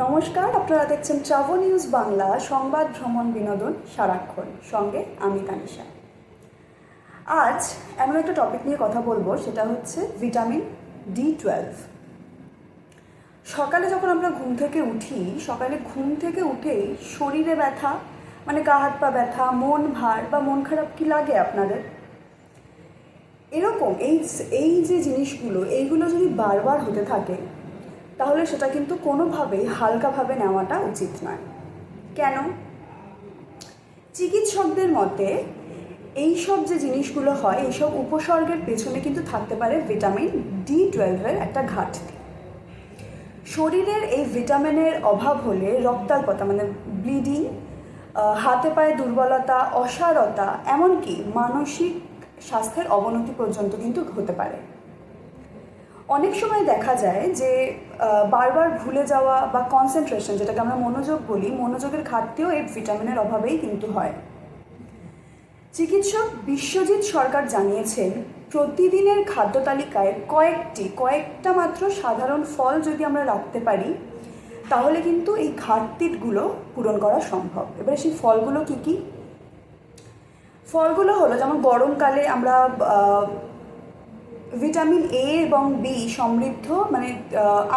নমস্কার, আপনারা দেখছেন ট্রাভো নিউজ বাংলা, সংবাদ, ভ্রমণ, বিনোদন, সারাক্ষণ। সঙ্গে আমি তানিশা। আজ এমন একটা টপিক নিয়ে কথা বলব, সেটা হচ্ছে ভিটামিন ডি টুয়েলভ সকালে যখন আমরা ঘুম থেকে উঠি, সকালে ঘুম থেকে উঠেই শরীরে ব্যথা মানে গা হাত পা ব্যথা, মন ভার বা মন খারাপ কি লাগে আপনাদের? এরকম এই এই যে জিনিসগুলো, এইগুলো যদি বারবার হতে থাকে তাহলে সেটা কিন্তু কোনোভাবেই হালকাভাবে নেওয়াটা উচিত নয়। কেন? চিকিৎসকদের মতে এই সব যে জিনিসগুলো হয়, এইসব উপসর্গের পেছনে কিন্তু থাকতে পারে ভিটামিন ডি টুয়েলভের একটা ঘাটতি। শরীরের এই ভিটামিনের অভাব হলে রক্তাল্পতা মানে ব্লিডিং হাতে পায়ে দুর্বলতা, অসারতা, এমনকি মানসিক স্বাস্থ্যের অবনতি পর্যন্ত কিন্তু হতে পারে। অনেক সময় দেখা যায় যে বারবার ভুলে যাওয়া বা কনসেন্ট্রেশন যেটাকে আমরা মনোযোগ বলি, মনোযোগের ঘাটতিও এই ভিটামিনের অভাবেই কিন্তু হয়। চিকিৎসক বিশ্বজিৎ সরকার জানিয়েছেন, প্রতিদিনের খাদ্য তালিকায় কয়েকটি, কয়েকটা মাত্র সাধারণ ফল যদি আমরা রাখতে পারি, তাহলে কিন্তু এই ঘাটতিগুলো পূরণ করা সম্ভব। এবারে সেই ফলগুলো কি কি? ফলগুলো হলো যেমন গরমকালে আমরা ভিটামিন এ এবং বি সমৃদ্ধ মানে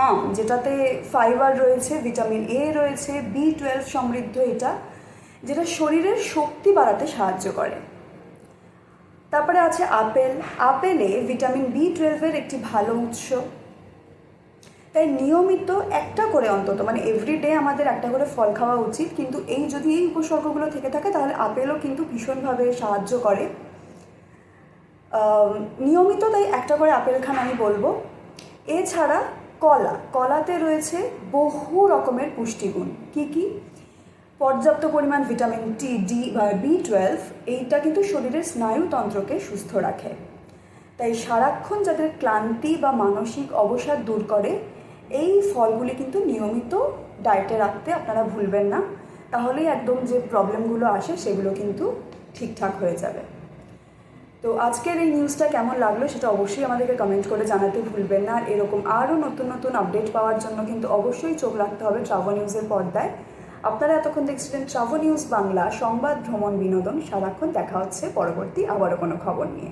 আম, যেটাতে ফাইবার রয়েছে, ভিটামিন এ রয়েছে বি টুয়েলভ সমৃদ্ধ এটা, যেটা শরীরের শক্তি বাড়াতে সাহায্য করে। তারপরে আছে আপেল। আপেলে ভিটামিন বি টুয়েলভের একটি ভালো উৎস। তাই নিয়মিত একটা করে অন্তত মানে এভরিডে আমাদের একটা করে ফল খাওয়া উচিত, কিন্তু এই যদি এই উপসর্গগুলো থেকে থাকে, তাহলে আপেলও কিন্তু ভীষণভাবে সাহায্য করে। নিয়মিত তাই একটা করে আপেল খান আমি বলব। এছাড়া কলা। কলাতে রয়েছে বহু রকমের পুষ্টিগুণ। কি কি? পর্যাপ্ত পরিমাণ ভিটামিন টি ডি বা বি টুয়েলভ এইটা কিন্তু শরীরের স্নায়ুতন্ত্রকে সুস্থ রাখে। তাই সারাক্ষণ যাদের ক্লান্তি বা মানসিক অবসাদ দূর করে, এই ফলগুলি কিন্তু নিয়মিত ডায়েটে রাখতে আপনারা ভুলবেন না। তাহলেই একদম যে প্রবলেমগুলো আসে, সেগুলো কিন্তু ঠিকঠাক হয়ে যাবে। তো আজকের এই নিউজটা কেমন লাগল সেটা অবশ্যই আমাদেরকে কমেন্ট করে জানাতে ভুলবেন না। আর এরকম আরও নতুন নতুন আপডেট পাওয়ার জন্য কিন্তু অবশ্যই চোখ রাখতে হবে ট্রাভেল নিউজের পর্দায়। আপনারা এতক্ষণ দেখছিলেন ট্রাভেল নিউজ বাংলা, সংবাদ, ভ্রমণ, বিনোদন। সারাক্ষণ দেখা হচ্ছে পরবর্তী আবারও কোনো খবর নিয়ে।